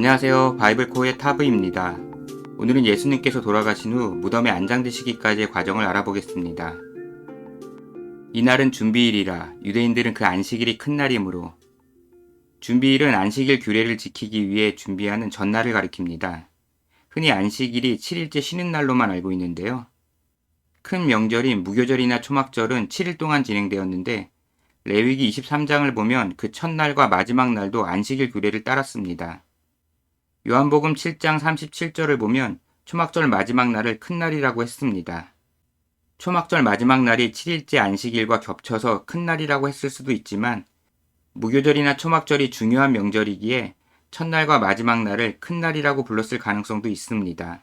안녕하세요. 바이블코의 타브입니다. 오늘은 예수님께서 돌아가신 후 무덤에 안장되시기까지의 과정을 알아보겠습니다. 이날은 준비일이라 유대인들은 그 안식일이 큰 날이므로 준비일은 안식일 규례를 지키기 위해 준비하는 전날을 가리킵니다. 흔히 안식일이 7일째 쉬는 날로만 알고 있는데요. 큰 명절인 무교절이나 초막절은 7일 동안 진행되었는데 레위기 23장을 보면 그 첫날과 마지막 날도 안식일 규례를 따랐습니다. 요한복음 7장 37절을 보면 초막절 마지막 날을 큰 날이라고 했습니다. 초막절 마지막 날이 7일째 안식일과 겹쳐서 큰 날이라고 했을 수도 있지만 무교절이나 초막절이 중요한 명절이기에 첫날과 마지막 날을 큰 날이라고 불렀을 가능성도 있습니다.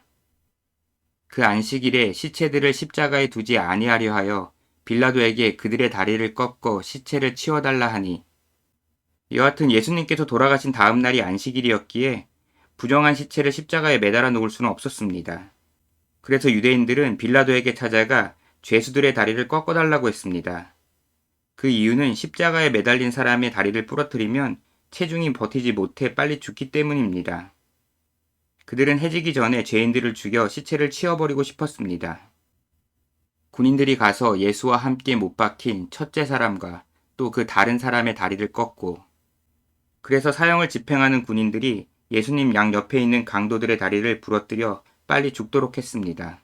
그 안식일에 시체들을 십자가에 두지 아니하려 하여 빌라도에게 그들의 다리를 꺾어 시체를 치워달라 하니 여하튼 예수님께서 돌아가신 다음 날이 안식일이었기에 부정한 시체를 십자가에 매달아 놓을 수는 없었습니다. 그래서 유대인들은 빌라도에게 찾아가 죄수들의 다리를 꺾어달라고 했습니다. 그 이유는 십자가에 매달린 사람의 다리를 부러뜨리면 체중이 버티지 못해 빨리 죽기 때문입니다. 그들은 해지기 전에 죄인들을 죽여 시체를 치워버리고 싶었습니다. 군인들이 가서 예수와 함께 못 박힌 첫째 사람과 또 그 다른 사람의 다리를 꺾고 그래서 사형을 집행하는 군인들이 예수님 양 옆에 있는 강도들의 다리를 부러뜨려 빨리 죽도록 했습니다.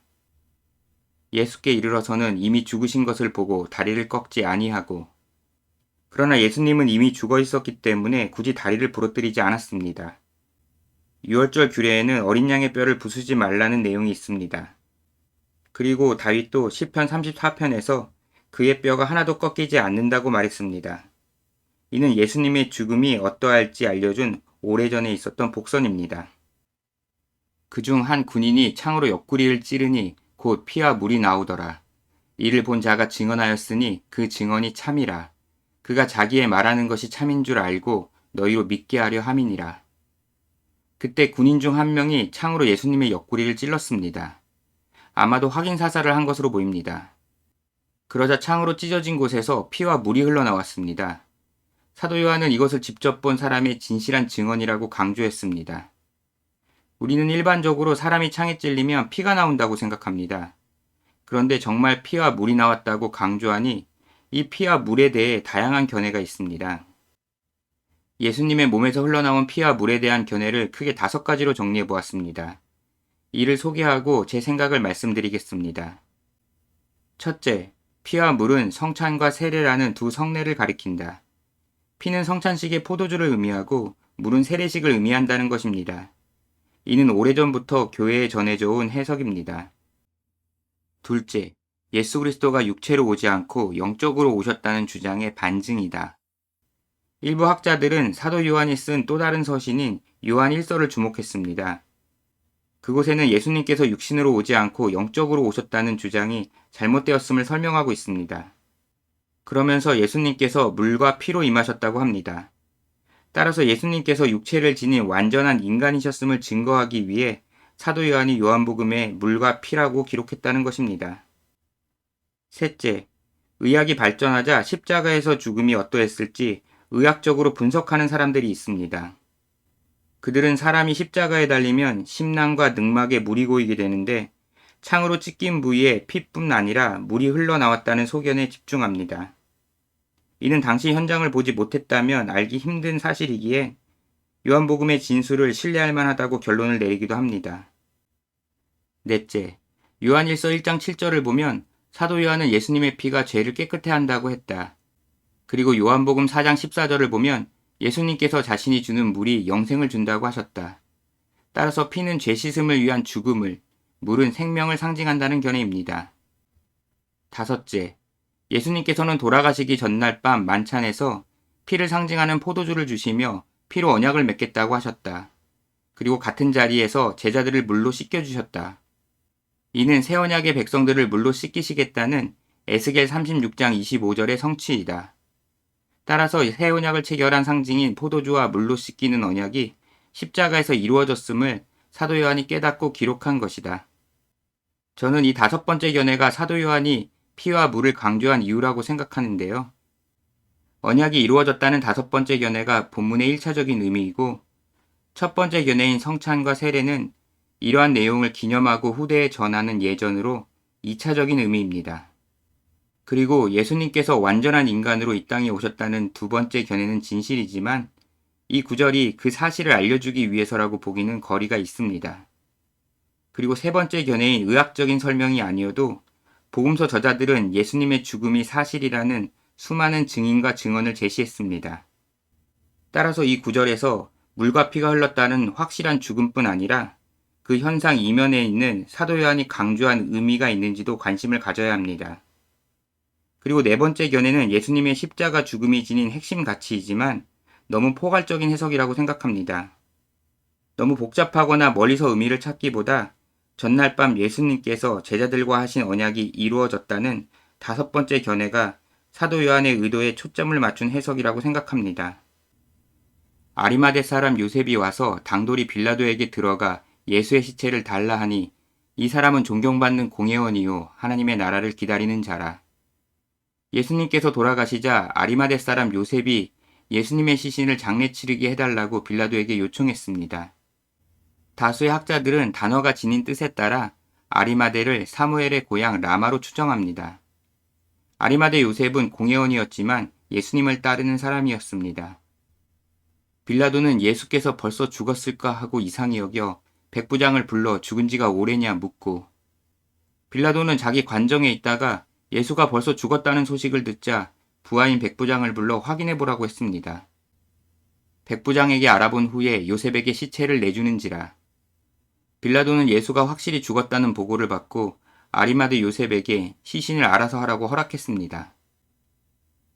예수께 이르러서는 이미 죽으신 것을 보고 다리를 꺾지 아니하고 그러나 예수님은 이미 죽어 있었기 때문에 굳이 다리를 부러뜨리지 않았습니다. 6월절 규례에는 어린 양의 뼈를 부수지 말라는 내용이 있습니다. 그리고 다윗도 시편 34편에서 그의 뼈가 하나도 꺾이지 않는다고 말했습니다. 이는 예수님의 죽음이 어떠할지 알려준 오래전에 있었던 복선입니다. 그중 한 군인이 창으로 옆구리를 찌르니 곧 피와 물이 나오더라. 이를 본 자가 증언하였으니 그 증언이 참이라. 그가 자기의 말하는 것이 참인 줄 알고 너희로 믿게 하려 함이니라. 그때 군인 중 한 명이 창으로 예수님의 옆구리를 찔렀습니다. 아마도 확인 사살을 한 것으로 보입니다. 그러자 창으로 찢어진 곳에서 피와 물이 흘러나왔습니다. 사도 요한은 이것을 직접 본 사람의 진실한 증언이라고 강조했습니다. 우리는 일반적으로 사람이 창에 찔리면 피가 나온다고 생각합니다. 그런데 정말 피와 물이 나왔다고 강조하니 이 피와 물에 대해 다양한 견해가 있습니다. 예수님의 몸에서 흘러나온 피와 물에 대한 견해를 크게 다섯 가지로 정리해 보았습니다. 이를 소개하고 제 생각을 말씀드리겠습니다. 첫째, 피와 물은 성찬과 세례라는 두 성례를 가리킨다. 피는 성찬식의 포도주를 의미하고 물은 세례식을 의미한다는 것입니다. 이는 오래전부터 교회에 전해져 온 해석입니다. 둘째, 예수 그리스도가 육체로 오지 않고 영적으로 오셨다는 주장의 반증이다. 일부 학자들은 사도 요한이 쓴 또 다른 서신인 요한 1서를 주목했습니다. 그곳에는 예수님께서 육신으로 오지 않고 영적으로 오셨다는 주장이 잘못되었음을 설명하고 있습니다. 그러면서 예수님께서 물과 피로 임하셨다고 합니다. 따라서 예수님께서 육체를 지닌 완전한 인간이셨음을 증거하기 위해 사도 요한이 요한복음에 물과 피라고 기록했다는 것입니다. 셋째, 의학이 발전하자 십자가에서 죽음이 어떠했을지 의학적으로 분석하는 사람들이 있습니다. 그들은 사람이 십자가에 달리면 심낭과 늑막에 물이 고이게 되는데 창으로 찢긴 부위에 피뿐 아니라 물이 흘러나왔다는 소견에 집중합니다. 이는 당시 현장을 보지 못했다면 알기 힘든 사실이기에 요한복음의 진술을 신뢰할 만하다고 결론을 내리기도 합니다. 넷째, 요한일서 1장 7절을 보면 사도 요한은 예수님의 피가 죄를 깨끗해 한다고 했다. 그리고 요한복음 4장 14절을 보면 예수님께서 자신이 주는 물이 영생을 준다고 하셨다. 따라서 피는 죄 씻음을 위한 죽음을, 물은 생명을 상징한다는 견해입니다. 다섯째, 예수님께서는 돌아가시기 전날 밤 만찬에서 피를 상징하는 포도주를 주시며 피로 언약을 맺겠다고 하셨다. 그리고 같은 자리에서 제자들을 물로 씻겨주셨다. 이는 새 언약의 백성들을 물로 씻기시겠다는 에스겔 36장 25절의 성취이다. 따라서 새 언약을 체결한 상징인 포도주와 물로 씻기는 언약이 십자가에서 이루어졌음을 사도 요한이 깨닫고 기록한 것이다. 저는 이 다섯 번째 견해가 사도 요한이 피와 물을 강조한 이유라고 생각하는데요. 언약이 이루어졌다는 다섯 번째 견해가 본문의 1차적인 의미이고 첫 번째 견해인 성찬과 세례는 이러한 내용을 기념하고 후대에 전하는 예전으로 2차적인 의미입니다. 그리고 예수님께서 완전한 인간으로 이 땅에 오셨다는 두 번째 견해는 진실이지만 이 구절이 그 사실을 알려주기 위해서라고 보기는 거리가 있습니다. 그리고 세 번째 견해인 의학적인 설명이 아니어도 복음서 저자들은 예수님의 죽음이 사실이라는 수많은 증인과 증언을 제시했습니다. 따라서 이 구절에서 물과 피가 흘렀다는 확실한 죽음뿐 아니라 그 현상 이면에 있는 사도 요한이 강조한 의미가 있는지도 관심을 가져야 합니다. 그리고 네 번째 견해는 예수님의 십자가 죽음이 지닌 핵심 가치이지만 너무 포괄적인 해석이라고 생각합니다. 너무 복잡하거나 멀리서 의미를 찾기보다 전날 밤 예수님께서 제자들과 하신 언약이 이루어졌다는 다섯 번째 견해가 사도 요한의 의도에 초점을 맞춘 해석이라고 생각합니다. 아리마대 사람 요셉이 와서 당돌이 빌라도에게 들어가 예수의 시체를 달라 하니 이 사람은 존경받는 공회원이요 하나님의 나라를 기다리는 자라. 예수님께서 돌아가시자 아리마대 사람 요셉이 예수님의 시신을 장례 치르게 해달라고 빌라도에게 요청했습니다. 다수의 학자들은 단어가 지닌 뜻에 따라 아리마대를 사무엘의 고향 라마로 추정합니다. 아리마대 요셉은 공회원이었지만 예수님을 따르는 사람이었습니다. 빌라도는 예수께서 벌써 죽었을까 하고 이상히 여겨 백부장을 불러 죽은 지가 오래냐 묻고 빌라도는 자기 관정에 있다가 예수가 벌써 죽었다는 소식을 듣자 부하인 백부장을 불러 확인해 보라고 했습니다. 백부장에게 알아본 후에 요셉에게 시체를 내주는지라. 빌라도는 예수가 확실히 죽었다는 보고를 받고 아리마드 요셉에게 시신을 알아서 하라고 허락했습니다.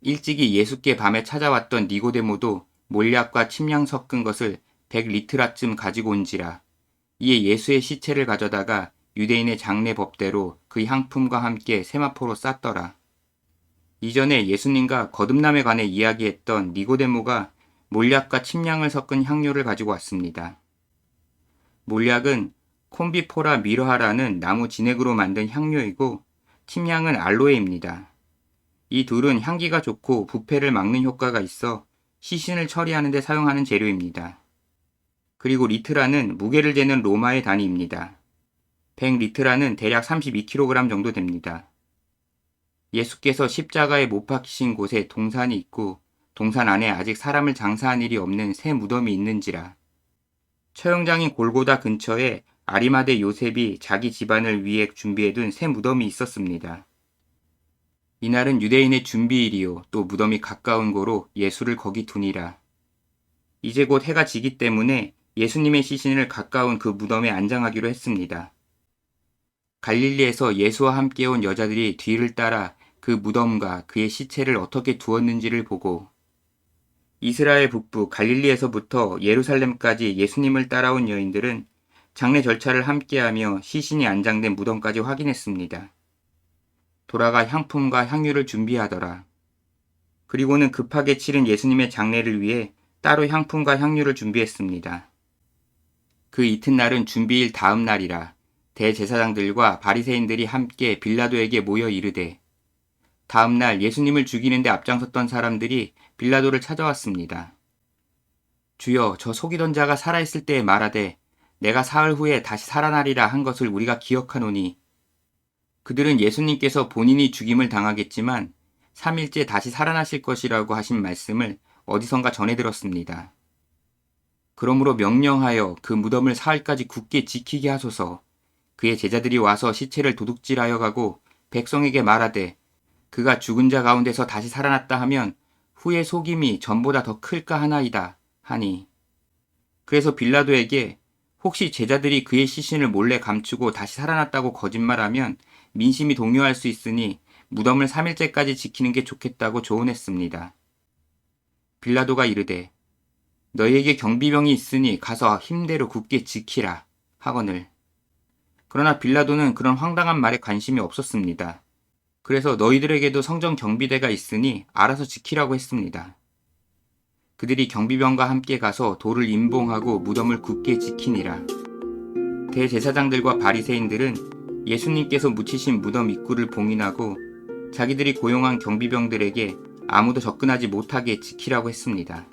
일찍이 예수께 밤에 찾아왔던 니고데모도 몰약과 침량 섞은 것을 100리트라쯤 가지고 온지라. 이에 예수의 시체를 가져다가 유대인의 장례 법대로 그 향품과 함께 세마포로 쌌더라. 이전에 예수님과 거듭남에 관해 이야기했던 니고데모가 몰약과 침량을 섞은 향료를 가지고 왔습니다. 몰약은 콤비포라 미러하라는 나무 진액으로 만든 향료이고 침향은 알로에입니다. 이 둘은 향기가 좋고 부패를 막는 효과가 있어 시신을 처리하는 데 사용하는 재료입니다. 그리고 리트라는 무게를 재는 로마의 단위입니다. 100리트라는 대략 32kg 정도 됩니다. 예수께서 십자가에 못 박히신 곳에 동산이 있고 동산 안에 아직 사람을 장사한 일이 없는 새 무덤이 있는지라. 처형장인 골고다 근처에 아리마대 요셉이 자기 집안을 위해 준비해둔 새 무덤이 있었습니다. 이날은 유대인의 준비일이요 또 무덤이 가까운 고로 예수를 거기 두니라. 이제 곧 해가 지기 때문에 예수님의 시신을 가까운 그 무덤에 안장하기로 했습니다. 갈릴리에서 예수와 함께 온 여자들이 뒤를 따라 그 무덤과 그의 시체를 어떻게 두었는지를 보고 이스라엘 북부 갈릴리에서부터 예루살렘까지 예수님을 따라온 여인들은 장례 절차를 함께하며 시신이 안장된 무덤까지 확인했습니다. 돌아가 향품과 향유를 준비하더라. 그리고는 급하게 치른 예수님의 장례를 위해 따로 향품과 향유를 준비했습니다. 그 이튿날은 준비일 다음 날이라 대제사장들과 바리새인들이 함께 빌라도에게 모여 이르되 다음 날 예수님을 죽이는데 앞장섰던 사람들이 빌라도를 찾아왔습니다. 주여 저 속이던 자가 살아있을 때에 말하되 내가 사흘 후에 다시 살아나리라 한 것을 우리가 기억하노니. 그들은 예수님께서 본인이 죽임을 당하겠지만 3일째 다시 살아나실 것이라고 하신 말씀을 어디선가 전해 들었습니다. 그러므로 명령하여 그 무덤을 사흘까지 굳게 지키게 하소서. 그의 제자들이 와서 시체를 도둑질하여 가고 백성에게 말하되 그가 죽은 자 가운데서 다시 살아났다 하면 후의 속임이 전보다 더 클까 하나이다 하니. 그래서 빌라도에게 혹시 제자들이 그의 시신을 몰래 감추고 다시 살아났다고 거짓말하면 민심이 동요할 수 있으니 무덤을 3일째까지 지키는 게 좋겠다고 조언했습니다. 빌라도가 이르되 너희에게 경비병이 있으니 가서 힘대로 굳게 지키라 하거늘 그러나 빌라도는 그런 황당한 말에 관심이 없었습니다. 그래서 너희들에게도 성전 경비대가 있으니 알아서 지키라고 했습니다. 그들이 경비병과 함께 가서 돌을 임봉하고 무덤을 굳게 지키니라. 대제사장들과 바리새인들은 예수님께서 묻히신 무덤 입구를 봉인하고 자기들이 고용한 경비병들에게 아무도 접근하지 못하게 지키라고 했습니다.